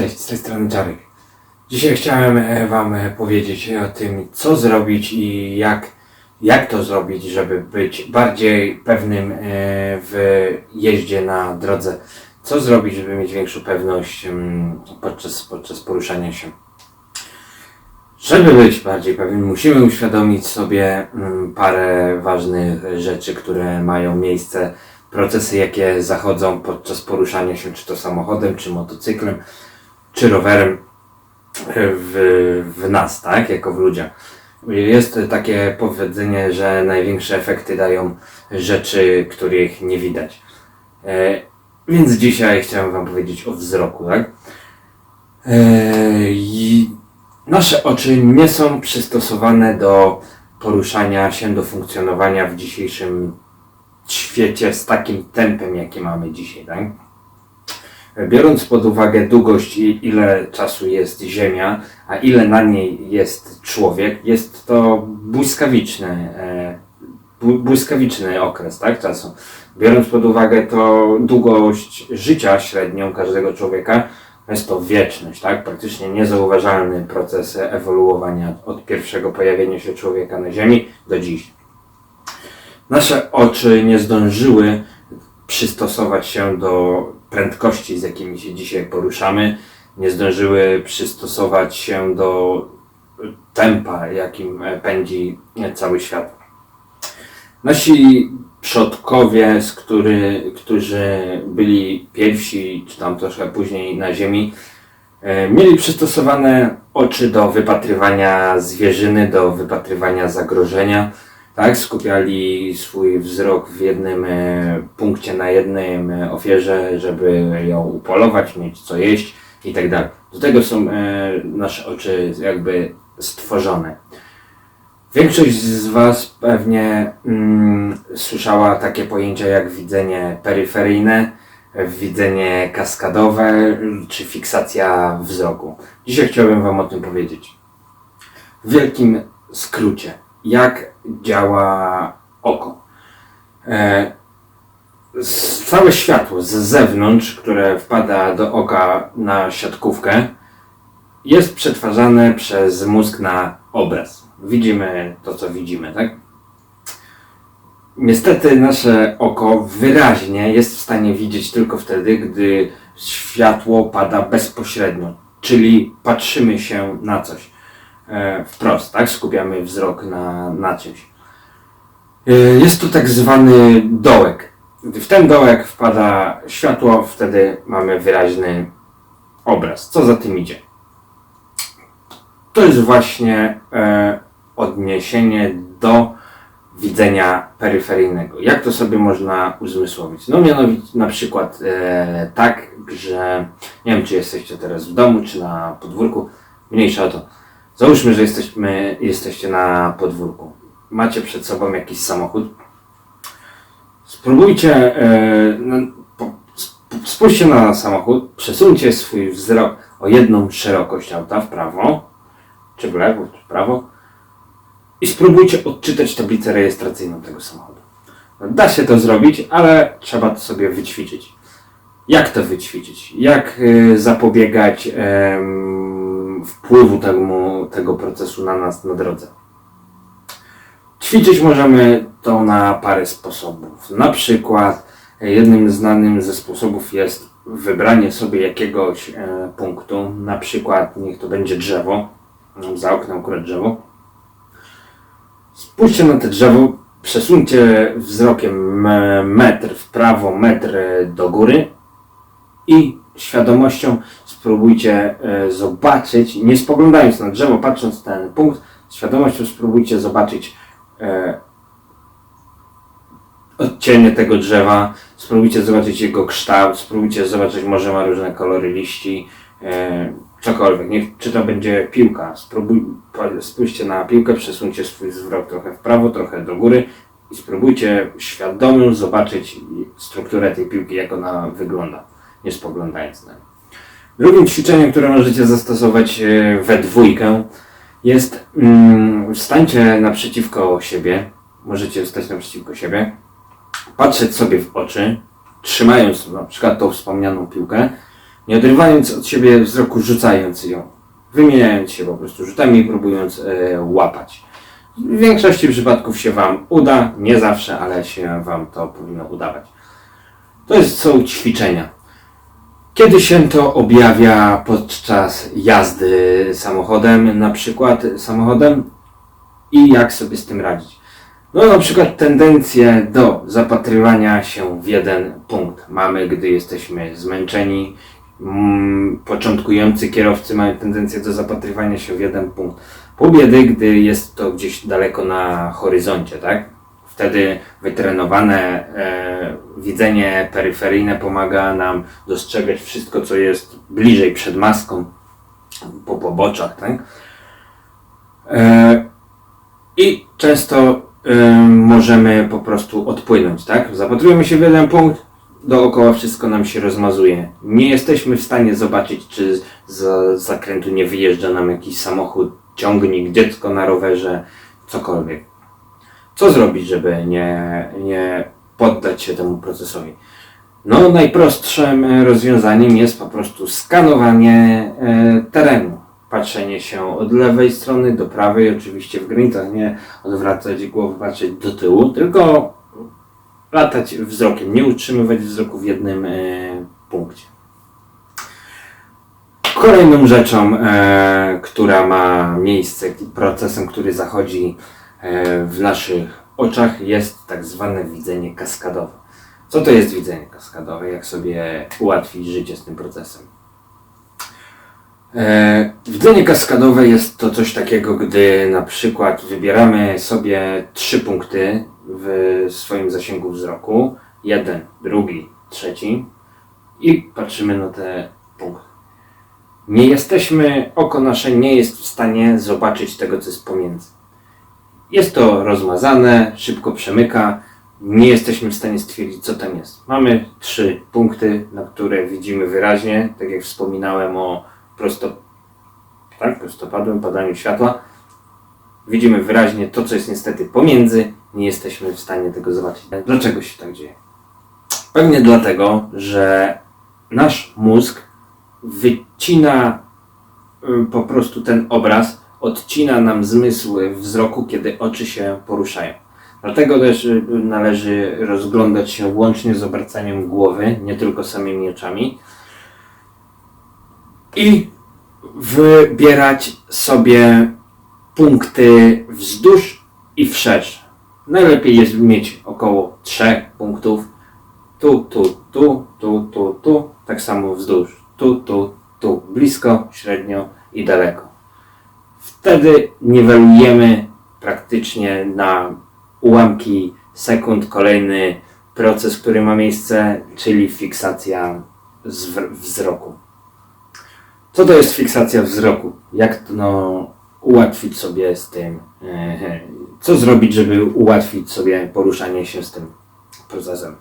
Cześć, z tej strony Czarek. Dzisiaj chciałem e, Wam e, powiedzieć o tym, co zrobić i jak, jak to zrobić, żeby być bardziej pewnym e, w jeździe na drodze. Co zrobić, żeby mieć większą pewność mm, podczas, podczas poruszania się. Żeby być bardziej pewnym, musimy uświadomić sobie mm, parę ważnych rzeczy, które mają miejsce, procesy, jakie zachodzą podczas poruszania się, czy to samochodem, czy motocyklem, czy rowerem w, w nas, tak, jako w ludziach. Jest takie powiedzenie, że największe efekty dają rzeczy, których nie widać. E, więc dzisiaj chciałem Wam powiedzieć o wzroku, tak? E, nasze oczy nie są przystosowane do poruszania się, do funkcjonowania w dzisiejszym świecie z takim tempem, jakie mamy dzisiaj, tak? Biorąc pod uwagę długość i ile czasu jest Ziemia, a ile na niej jest człowiek, jest to błyskawiczny, e, bł- błyskawiczny okres tak, czasu. Biorąc pod uwagę to długość życia średnią każdego człowieka, jest to wieczność, tak? Praktycznie niezauważalny proces ewoluowania od pierwszego pojawienia się człowieka na Ziemi do dziś. Nasze oczy nie zdążyły przystosować się do prędkości, z jakimi się dzisiaj poruszamy, nie zdążyły przystosować się do tempa, jakim pędzi cały świat. Nasi przodkowie, z który, którzy byli pierwsi, czy tam troszkę później na Ziemi, e, mieli przystosowane oczy do wypatrywania zwierzyny, do wypatrywania zagrożenia. Tak, skupiali swój wzrok w jednym e, punkcie, na jednym e, ofierze, żeby ją upolować, mieć co jeść i tak dalej. Do tego są e, nasze oczy jakby stworzone. Większość z Was pewnie mm, słyszała takie pojęcia jak widzenie peryferyjne, widzenie kaskadowe czy fiksacja wzroku. Dzisiaj chciałbym Wam o tym powiedzieć. W wielkim skrócie, jak działa oko. E, całe światło z zewnątrz, które wpada do oka na siatkówkę, jest przetwarzane przez mózg na obraz. Widzimy to, co widzimy, tak? Niestety nasze oko wyraźnie jest w stanie widzieć tylko wtedy, gdy światło pada bezpośrednio, czyli patrzymy się na coś wprost, tak? Skupiamy wzrok na, na czymś. E, Jest to tak zwany dołek. Gdy w ten dołek wpada światło, wtedy mamy wyraźny obraz. Co za tym idzie? To jest właśnie e, odniesienie do widzenia peryferyjnego. Jak to sobie można uzmysłowić? No mianowicie na przykład e, tak, że nie wiem czy jesteście teraz w domu, czy na podwórku, mniejsza o to. Załóżmy, że jesteśmy, jesteście na podwórku. Macie przed sobą jakiś samochód. Spróbujcie, e, no, spójrzcie na samochód, przesuńcie swój wzrok o jedną szerokość auta w prawo, czy w lewo, czy w prawo i spróbujcie odczytać tablicę rejestracyjną tego samochodu. Da się to zrobić, ale trzeba to sobie wyćwiczyć. Jak to wyćwiczyć? Jak y, zapobiegać em, wpływu temu, tego procesu na nas na drodze? Ćwiczyć możemy to na parę sposobów. Na przykład e, jednym znanym ze sposobów jest wybranie sobie jakiegoś e, punktu, na przykład niech to będzie drzewo, za oknem akurat drzewo. Spójrzcie na te drzewo, przesuńcie wzrokiem me- metr w prawo, metr do góry i świadomością spróbujcie e, zobaczyć, nie spoglądając na drzewo, patrząc na ten punkt, świadomością spróbujcie zobaczyć e, odcienie tego drzewa, spróbujcie zobaczyć jego kształt, spróbujcie zobaczyć, może ma różne kolory liści, e, cokolwiek, niech, czy to będzie piłka, spróbuj, spójrzcie na piłkę, przesuńcie swój wzrok trochę w prawo, trochę do góry i spróbujcie świadomie zobaczyć strukturę tej piłki, jak ona wygląda, nie spoglądając na nią. Drugim ćwiczeniem, które możecie zastosować e, we dwójkę jest mm, stańcie naprzeciwko siebie, możecie stać naprzeciwko siebie, patrzeć sobie w oczy, trzymając na przykład tą wspomnianą piłkę, Nie odrywając od siebie wzroku, rzucając ją. Wymieniając się po prostu rzutami i próbując e, łapać. W większości przypadków się Wam uda, nie zawsze, ale się Wam to powinno udawać. To jest, są ćwiczenia. Kiedy się to objawia podczas jazdy samochodem, na przykład samochodem i jak sobie z tym radzić? No na przykład tendencję do zapatrywania się w jeden punkt mamy, gdy jesteśmy zmęczeni. Mm, początkujący kierowcy mają tendencję do zapatrywania się w jeden punkt. Pół biedy, gdy jest to gdzieś daleko na horyzoncie, tak? Wtedy wytrenowane e, widzenie peryferyjne pomaga nam dostrzegać wszystko, co jest bliżej przed maską, po poboczach, tak? E, I często e, możemy po prostu odpłynąć, tak? Zapatrujemy się w jeden punkt, dookoła wszystko nam się rozmazuje. Nie jesteśmy w stanie zobaczyć, czy z zakrętu nie wyjeżdża nam jakiś samochód, ciągnik, dziecko na rowerze, cokolwiek. Co zrobić, żeby nie, nie poddać się temu procesowi? No, najprostszym e, rozwiązaniem jest po prostu skanowanie e, terenu. Patrzenie się od lewej strony do prawej, oczywiście w granicach, nie odwracać głowy, patrzeć do tyłu, tylko latać wzrokiem, nie utrzymywać wzroku w jednym e, punkcie. Kolejną rzeczą, która ma miejsce, procesem, który zachodzi w naszych oczach, jest tak zwane widzenie kaskadowe. Co to jest widzenie kaskadowe? Jak sobie ułatwić życie z tym procesem? E, widzenie kaskadowe jest to coś takiego, gdy na przykład wybieramy sobie trzy punkty w swoim zasięgu wzroku, jeden, drugi, trzeci i patrzymy na te punkty. Nie jesteśmy, oko nasze nie jest w stanie zobaczyć tego, co jest pomiędzy. Jest to rozmazane, szybko przemyka, nie jesteśmy w stanie stwierdzić, co tam jest. Mamy trzy punkty, na które widzimy wyraźnie, tak jak wspominałem o prosto, tak, prostopadłym padaniu światła. Widzimy wyraźnie to, co jest niestety pomiędzy, nie jesteśmy w stanie tego zobaczyć. Dlaczego się tak dzieje? Pewnie dlatego, że nasz mózg wycina y, po prostu ten obraz, odcina nam zmysły wzroku, kiedy oczy się poruszają. Dlatego też y, należy rozglądać się łącznie z obracaniem głowy, nie tylko samymi oczami. I wybierać sobie punkty wzdłuż i wszerz. Najlepiej jest mieć około trzech punktów. Tu, tu, tu, tu, tu, tu. Tak samo wzdłuż. Tu, tu, tu. Blisko, średnio i daleko. Wtedy niwelujemy praktycznie na ułamki sekund kolejny proces, który ma miejsce, czyli fiksacja wzroku. Co to jest fiksacja wzroku? Jak to no, ułatwić sobie z tym? e, Co zrobić, żeby ułatwić sobie poruszanie się z tym procesem?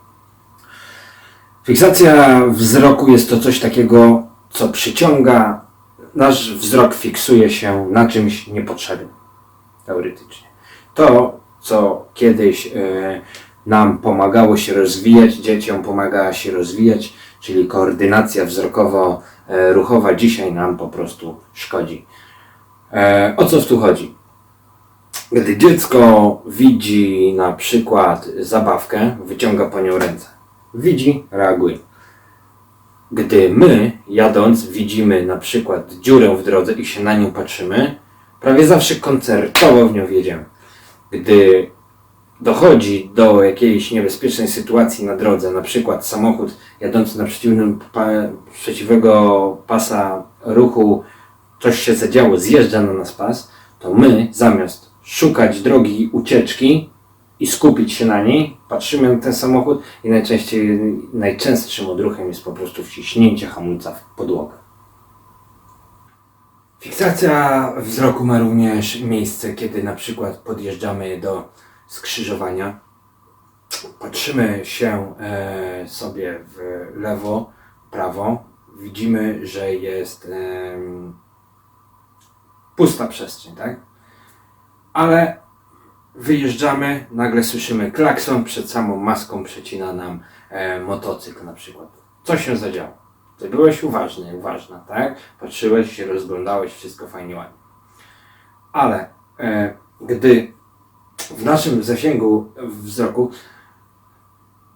Fiksacja wzroku jest to coś takiego, co przyciąga, nasz wzrok fiksuje się na czymś niepotrzebnym, teoretycznie. To, co kiedyś e, nam pomagało się rozwijać, dzieciom pomaga się rozwijać, czyli koordynacja wzrokowo-ruchowa, dzisiaj nam po prostu szkodzi. E, o co tu chodzi? Gdy dziecko widzi na przykład zabawkę, wyciąga po nią ręce. Widzi, reaguje. Gdy my, jadąc, widzimy na przykład dziurę w drodze i się na nią patrzymy, prawie zawsze koncertowo w nią wjedziemy. Gdy dochodzi do jakiejś niebezpiecznej sytuacji na drodze, na przykład samochód jadący na przeciwnym pa, przeciwnego pasa ruchu, coś się zadziało, zjeżdża na nas pas, to my zamiast szukać drogi ucieczki i skupić się na niej, patrzymy na ten samochód i najczęściej, najczęstszym odruchem jest po prostu wciśnięcie hamulca w podłogę. Fiksacja wzroku ma również miejsce, kiedy na przykład podjeżdżamy do skrzyżowania. Patrzymy się e, sobie w lewo, prawo. Widzimy, że jest pusta przestrzeń, tak? Ale wyjeżdżamy, nagle słyszymy klakson, przed samą maską przecina nam e, motocykl na przykład. Co się zadziało? Ty byłeś uważny, uważna, tak? Patrzyłeś się, rozglądałeś, wszystko fajnie, ładnie. Ale e, gdy w naszym zasięgu wzroku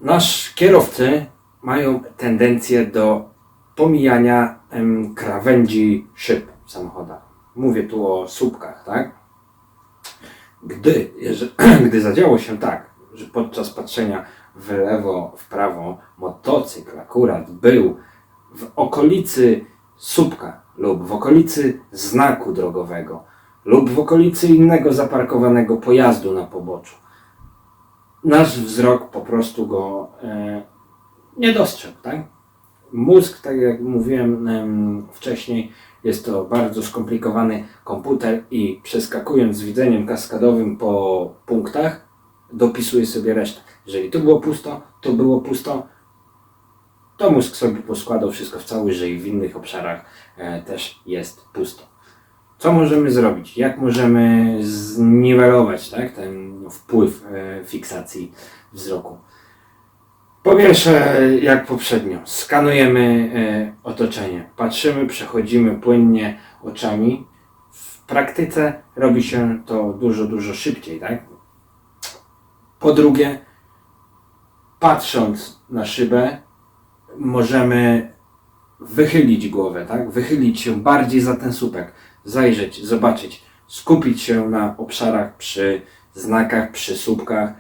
nasz kierowcy mają tendencję do pomijania em, krawędzi szyb w samochodach. Mówię tu o słupkach, tak? Gdy, gdy zadziało się tak, że podczas patrzenia w lewo, w prawo motocykl akurat był w okolicy słupka lub w okolicy znaku drogowego lub w okolicy innego zaparkowanego pojazdu na poboczu, nasz wzrok po prostu go e, nie dostrzegł, tak? Mózg, tak jak mówiłem em, wcześniej, jest to bardzo skomplikowany komputer i przeskakując z widzeniem kaskadowym po punktach, dopisuje sobie resztę. Jeżeli tu było pusto, tu było pusto, to mózg sobie poskładał wszystko w całość, że i w innych obszarach e, też jest pusto. Co możemy zrobić? Jak możemy zniwelować tak, ten wpływ e, fiksacji wzroku? Po pierwsze, jak poprzednio, skanujemy e, otoczenie, patrzymy, przechodzimy płynnie oczami. W praktyce robi się to dużo, dużo szybciej, tak? Po drugie, patrząc na szybę, możemy wychylić głowę, tak? Wychylić się bardziej za ten słupek, zajrzeć, zobaczyć, skupić się na obszarach przy znakach, przy słupkach,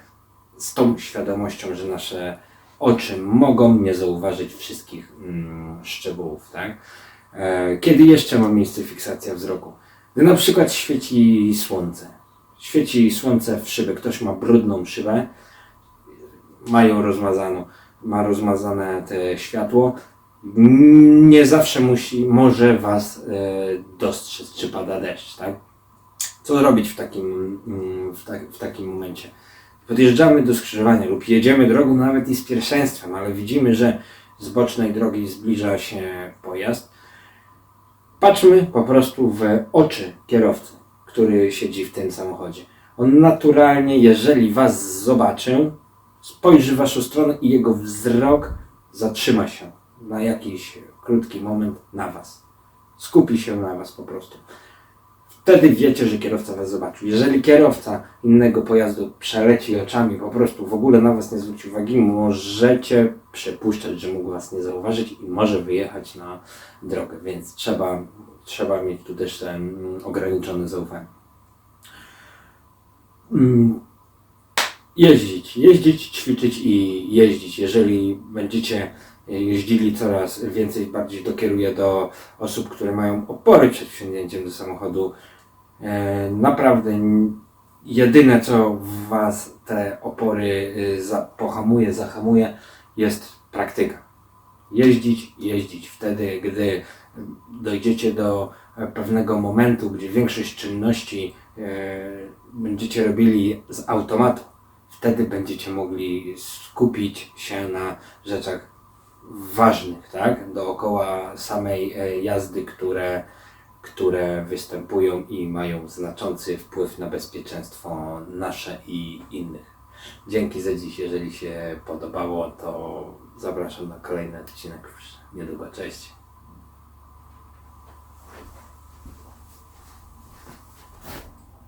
z tą świadomością, że nasze oczy mogą nie zauważyć wszystkich mm, szczegółów, tak? E, Kiedy jeszcze ma miejsce fiksacja wzroku? Gdy na przykład świeci słońce. Świeci słońce w szybę, ktoś ma brudną szybę, mają rozmazaną, ma rozmazane te światło, nie zawsze musi, może Was e, dostrzec, czy pada deszcz, tak? Co robić w takim, mm, w, tak, w takim momencie? Podjeżdżamy do skrzyżowania lub jedziemy drogą nawet i z pierwszeństwem, ale widzimy, że z bocznej drogi zbliża się pojazd. Patrzmy po prostu w oczy kierowcy, który siedzi w tym samochodzie. On naturalnie, jeżeli Was zobaczy, spojrzy w Waszą stronę i jego wzrok zatrzyma się na jakiś krótki moment na Was. Skupi się na Was po prostu. Wtedy wiecie, że kierowca Was zobaczył. Jeżeli kierowca innego pojazdu przeleci oczami, po prostu w ogóle na Was nie zwróci uwagi, możecie przypuszczać, że mógł Was nie zauważyć i może wyjechać na drogę, więc trzeba, trzeba mieć tu też ten mm, ograniczone zaufanie. Mm, jeździć, jeździć, ćwiczyć i jeździć. Jeżeli będziecie jeździli coraz więcej, bardziej dokieruję do osób, które mają opory przed wsiądnięciem do samochodu. E, Naprawdę jedyne, co Was te opory y, pohamuje, zahamuje, jest praktyka. Jeździć, jeździć. Wtedy, gdy dojdziecie do e, pewnego momentu, gdzie większość czynności e, będziecie robili z automatu, wtedy będziecie mogli skupić się na rzeczach ważnych, tak? Dookoła samej e, jazdy, które, które występują i mają znaczący wpływ na bezpieczeństwo nasze i innych. Dzięki za dziś. Jeżeli się podobało, to zapraszam na kolejny odcinek już niedługo. Cześć.